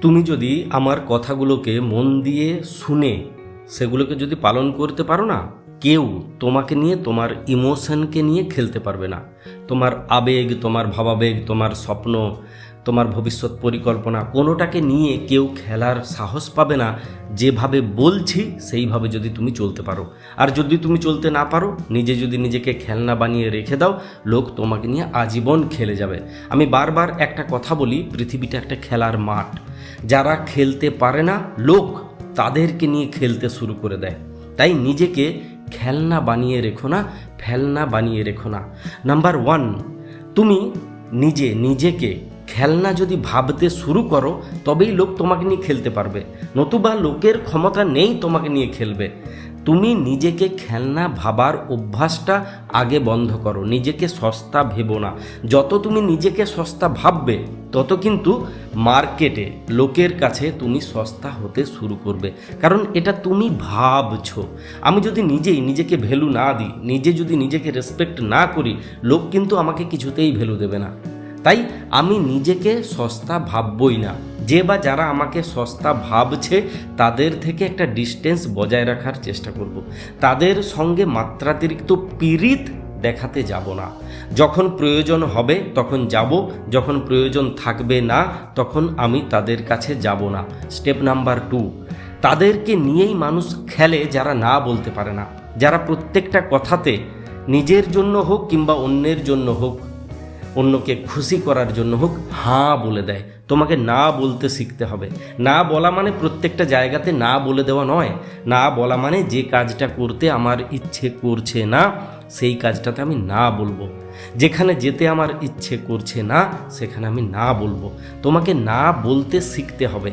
তুমি যদি আমার কথাগুলোকে মন দিয়ে শুনে সেগুলোকে যদি পালন করতে পারো না, কেউ তোমাকে নিয়ে তোমার ইমোশনকে নিয়ে খেলতে পারবে না। তোমার আবেগ, তোমার ভাবাবেগ, তোমার স্বপ্ন, তোমার ভবিষ্যৎ পরিকল্পনা কোনোটাকে নিয়ে কেউ খেলার সাহস পাবে না। যেভাবে বলছি, সেইভাবে যদি তুমি চলতে পারো। আর যদি তুমি চলতে না পারো, নিজে যদি নিজেকে খেলনা বানিয়ে রেখে দাও, লোক তোমাকে নিয়ে আজীবন খেলে যাবে। আমি বারবার একটা কথা বলি, পৃথিবীটা একটা খেলার মাঠ। যারা খেলতে পারে না, লোক তাদেরকে নিয়ে খেলতে শুরু করে দেয়। তাই নিজেকে খেলনা বানিয়ে রেখো না, ফেলনা বানিয়ে রেখো না। নাম্বার ওয়ান, তুমি নিজে নিজেকে খেলনা যদি ভাবতে শুরু করো, তবেই লোক তোমাকে নিয়ে খেলতে পারবে। নতুবা লোকের ক্ষমতা নেই তোমাকে নিয়ে খেলবে। তুমি নিজেকে খেলনা ভাবার অভ্যাসটা আগে বন্ধ করো, নিজেকে সস্তা ভেবো না। যত তুমি নিজেকে সস্তা ভাববে, তত কিন্তু মার্কেটে লোকের কাছে তুমি সস্তা হতে শুরু করবে। কারণ এটা তুমি ভাবছ। আমি যদি নিজেই নিজেকে ভ্যালু না দিই, নিজে যদি নিজেকে রেসপেক্ট না করি, লোক কিন্তু আমাকে কিছুতেই ভ্যালু দেবে না। তাই আমি নিজেকে সস্তা ভাববই না। যে বা যারা আমাকে সস্তা ভাবছে, তাদের থেকে একটা ডিস্টেন্স বজায় রাখার চেষ্টা করব। তাদের সঙ্গে মাত্রাতিরিক্ত পীড়িত দেখাতে যাব না। যখন প্রয়োজন হবে, তখন যাব। যখন প্রয়োজন থাকবে না, তখন আমি তাদের কাছে যাব না। স্টেপ নাম্বার টু তাদেরকে নিয়েই মানুষ খেলে যারা না বলতে পারে না। যারা প্রত্যেকটা কথাতে নিজের জন্য হোক কিংবা অন্যের জন্য হোক, অন্যকে খুশি করার জন্য হোক, হাঁ বলে দেয়। তোমাকে না বলতে শিখতে হবে। না বলা মানে প্রত্যেকটা জায়গাতে না বলে দেওয়া নয়। না বলা মানে যে কাজটা করতে আমার ইচ্ছে করছে না, সেই কাজটাতে আমি না বলব। যেখানে যেতে আমার ইচ্ছে করছে না, সেখানে আমি না বলব। তোমাকে না বলতে শিখতে হবে।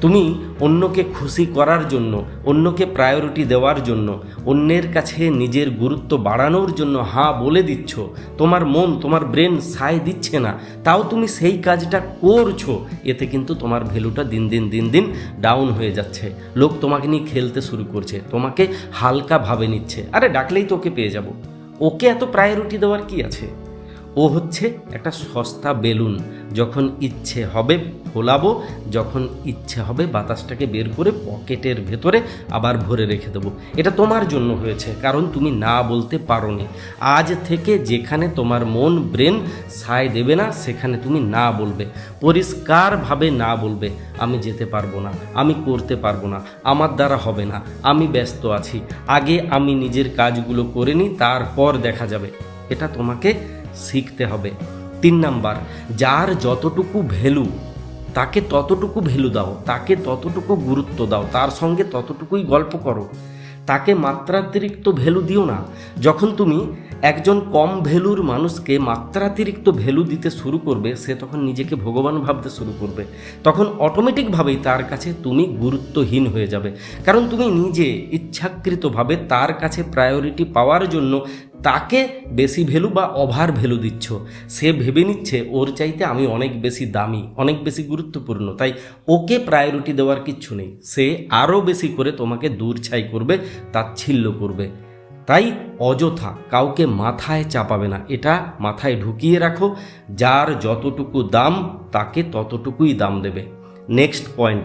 তুমি অন্যকে খুশি করার জন্য, অন্যকে প্রায়োরিটি দেওয়ার জন্য, অন্যের কাছে নিজের গুরুত্ব বাড়ানোর জন্য হাঁ বলে দিচ্ছ। তোমার মন, তোমার ব্রেন সায় দিচ্ছে না। তাও তুমি সেই কাজটা করছ। এতে কিন্তু তোমার ভ্যালুটা দিন দিন দিন দিন ডাউন হয়ে যাচ্ছে। লোক তোমাকে নিয়ে খেলতে শুরু করছে। তোমাকে হালকা ভাবে নিচ্ছে। আরে ডাকলেই তো ওকে পেয়ে যাব। ওকে এত প্রায়োরিটি দেওয়ার কি আছে? ও হচ্ছে একটা সস্তা বেলুন। যখন ইচ্ছে হবে ফোলাবো, যখন ইচ্ছে হবে বাতাসটাকে বের করে পকেটের ভেতরে আবার ভরে রেখে দেবো। এটা তোমার জন্য হয়েছে, কারণ তুমি না বলতে পারো নি আজ থেকে যেখানে তোমার মন ব্রেন সায় দেবে না, সেখানে তুমি না বলবে। পরিষ্কারভাবে না বলবে, আমি যেতে পারব না, আমি করতে পারব না, আমার দ্বারা হবে না, আমি ব্যস্ত আছি। আগে আমি নিজের কাজগুলো করে নিই, তারপর দেখা যাবে। এটা তোমাকে শিখতে হবে। তিন নাম্বার, যার যতটুকু ভ্যালু, তাকে ততটুকু ভ্যালু দাও, তাকে ততটুকু গুরুত্ব দাও, তার সঙ্গে ততটুকুই গল্প করো। তাকে মাত্রাতিরিক্ত ভ্যালু দিও না। যখন তুমি একজন কম ভ্যালুর মানুষকে মাত্রাতিরিক্ত ভ্যালু দিতে শুরু করবে, সে তখন নিজেকে ভগবান ভাবতে শুরু করবে। তখন অটোমেটিকভাবেই তার কাছে তুমি গুরুত্বহীন হয়ে যাবে। কারণ তুমি নিজে ইচ্ছাকৃতভাবে তার কাছে প্রায়োরিটি পাওয়ার জন্য তাকে বেশি ভ্যালু বা ওভার ভ্যালু দিচ্ছ? সে ভেবে নিচ্ছে, ওর চাইতে আমি অনেক বেশি দামি, অনেক বেশি গুরুত্বপূর্ণ, তাই ওকে প্রায়োরিটি দেওয়ার কিচ্ছু নেই। সে আরও বেশি করে তোমাকে দূর ছাই করবে, তাচ্ছিল্য করবে। তাই অযথা কাউকে মাথায় চাপাবে না। এটা মাথায় ঢুকিয়ে রাখো, যার যতটুকু দাম, তাকে ততটুকুই দাম দেবে। নেক্সট পয়েন্ট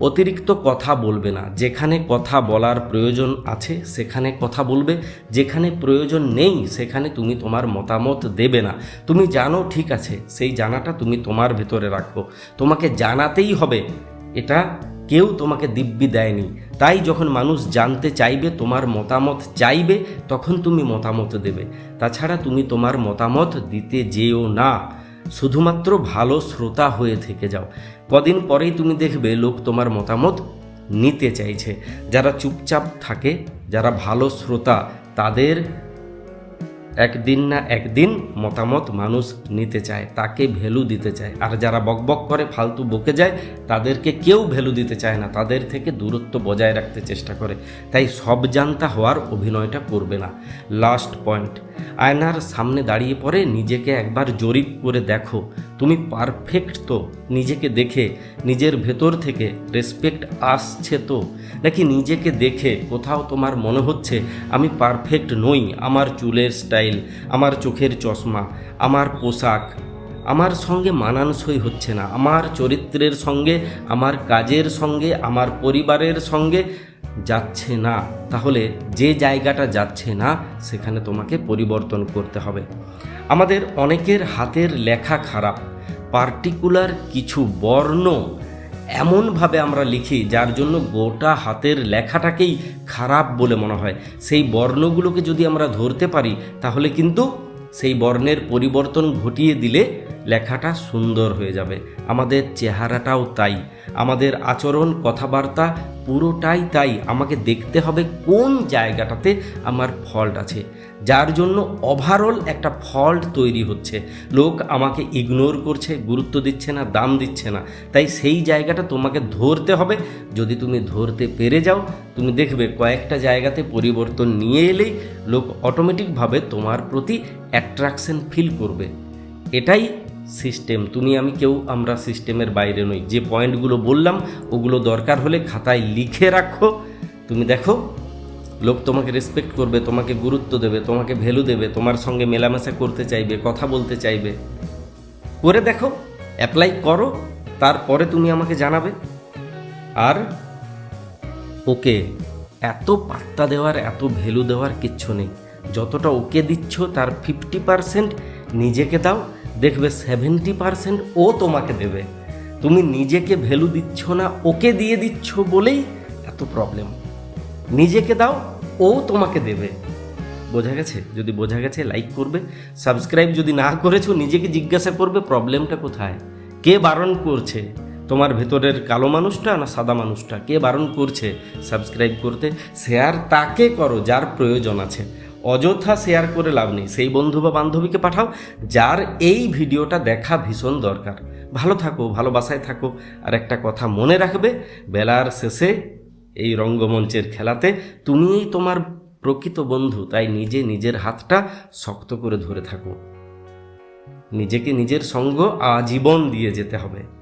অতিরিক্ত কথা বলবে না। যেখানে কথা বলার প্রয়োজন আছে, সেখানে কথা বলবে। যেখানে প্রয়োজন নেই, সেখানে তুমি তোমার মতামত দেবে না। তুমি জানো ঠিক আছে, সেই জানাটা তুমি তোমার ভেতরে রাখো। তোমাকে জানাতেই হবে। এটা কেউ তোমাকে দিব্যি দেয়নি। তাই যখন মানুষ জানতে চাইবে, তোমার মতামত চাইবে, তখন তুমি মতামত দেবে। তাছাড়া তুমি তোমার মতামত দিতে যেও না। শুধুমাত্র ভালো শ্রোতা হয়ে থেকে যাও। কদিন পরেই তুমি দেখবে লোক তোমার মতামত নিতে চাইছে। যারা চুপচাপ থাকে, যারা ভালো শ্রোতা, তাদের একদিন না একদিন মতামত মানুষ নিতে চায়, তাকে ভ্যালু দিতে চায়। আর যারা বকবক করে, ফালতু বকে যায়, তাদেরকে কেউ ভ্যালু দিতে চায় না। তাদের থেকে দূরত্ব বজায় রাখতে চেষ্টা করে। তাই সব জানতা হওয়ার অভিনয়টা করবে না। লাস্ট পয়েন্ট আয়নার সামনে দাঁড়িয়ে পরে নিজেকে একবার জরিপ করে দেখো। তুমি পারফেক্ট তো, নিজেকে দেখে, নিজের ভেতর থেকে রেসপেক্ট আসছে তো? নাকি নিজেকে দেখে কোথাও তোমার মনে হচ্ছে, আমি পারফেক্ট নই, আমার চুলের স্টাইল আমার চোখের চশমা, আমার পোশাক? আমার সঙ্গে মানানসই হচ্ছে না, আমার চরিত্রের সঙ্গে, আমার কাজের সঙ্গে, আমার পরিবারের সঙ্গে যাচ্ছে না। তাহলে যে জায়গাটা যাচ্ছে না, সেখানে তোমাকে পরিবর্তন করতে হবে। আমাদের অনেকের হাতের লেখা খারাপ, পার্টিকুলার কিছু বর্ণ এমনভাবে আমরা লিখি যার জন্য গোটা হাতের লেখাটাকেই খারাপ বলে মনে হয়। সেই বর্ণগুলোকে যদি আমরা ধরতে পারি, তাহলে কিন্তু সেই বর্ণের পরিবর্তন ঘটিয়ে দিলে লেখাটা সুন্দর হয়ে যাবে। আমাদের চেহারাটাও তাই। আমাদের আচরণ, কথাবার্তা পুরোটাই তাই। আমাকে দেখতে হবে কোন জায়গাটাতে আমার ফল্ট আছে। যার জন্য ওভারঅল একটা ফল্ট তৈরি হচ্ছে। লোক আমাকে ইগনোর করছে, গুরুত্ব দিচ্ছে না, দাম দিচ্ছে না। তাই সেই জায়গাটা তোমাকে ধরতে হবে। যদি তুমি ধরতে পেরে যাও, তুমি দেখবে কয়েকটা জায়গাতে পরিবর্তন নিয়ে এলেই লোক অটোমেটিকভাবে তোমার প্রতি অ্যাট্রাকশন ফিল করবে। এটাই সিস্টেম তুমি, আমি কেউ, আমরা সিস্টেমের বাইরে নই। যে পয়েন্টগুলো বললাম, ওগুলো দরকার হলে খাতায় লিখে রাখো। তুমি দেখো, লোক তোমাকে রেসপেক্ট করবে, তোমাকে গুরুত্ব দেবে, তোমাকে ভ্যালু দেবে, তোমার সঙ্গে মেলামেশা করতে চাইবে, কথা বলতে চাইবে। করে দেখো অ্যাপ্লাই করো, তারপরে তুমি আমাকে জানাবে। আর ওকে, এত পাত্তা দেওয়ার, এত ভ্যালু দেওয়ার কিচ্ছু নেই। যতটা ওকে দিচ্ছ, তার ফিফটি পারসেন্ট নিজেকে দাও। দেখবে সেভেন্টি পারসেন্ট ও তোমাকে দেবে। তুমি নিজেকে ভ্যালু দিচ্ছ না, ওকে দিয়ে দিচ্ছ বলেই এত প্রবলেম নিজেকে দাও, ও তোমাকে দেবে। বোঝা গেছে? যদি বোঝা গেছে লাইক করবে। সাবস্ক্রাইব যদি না করেছ, নিজেকে জিজ্ঞাসা করবে প্রবলেমটা কোথায়? কে বারণ করছে? তোমার ভেতরের কালো মানুষটা না সাদা মানুষটা? কে বারণ করছে? সাবস্ক্রাইব করতে শেয়ার তাকে করো, যার প্রয়োজন আছে। অযথা শেয়ার করে লাভ নেই। সেই বন্ধু বা বান্ধবীকে পাঠাও, যার এই ভিডিওটা দেখা ভীষণ দরকার। ভালো থাকো, ভালোবাসায় থাকো, আর একটা কথা মনে রাখবে, বেলার শেষে এই রঙ্গমঞ্চের খেলাতে তুমিই তোমার প্রকৃত বন্ধু, তাই নিজে নিজের হাতটা শক্ত করে ধরে থাকো। নিজেকে নিজের সঙ্গ আজীবন দিয়ে যেতে হবে।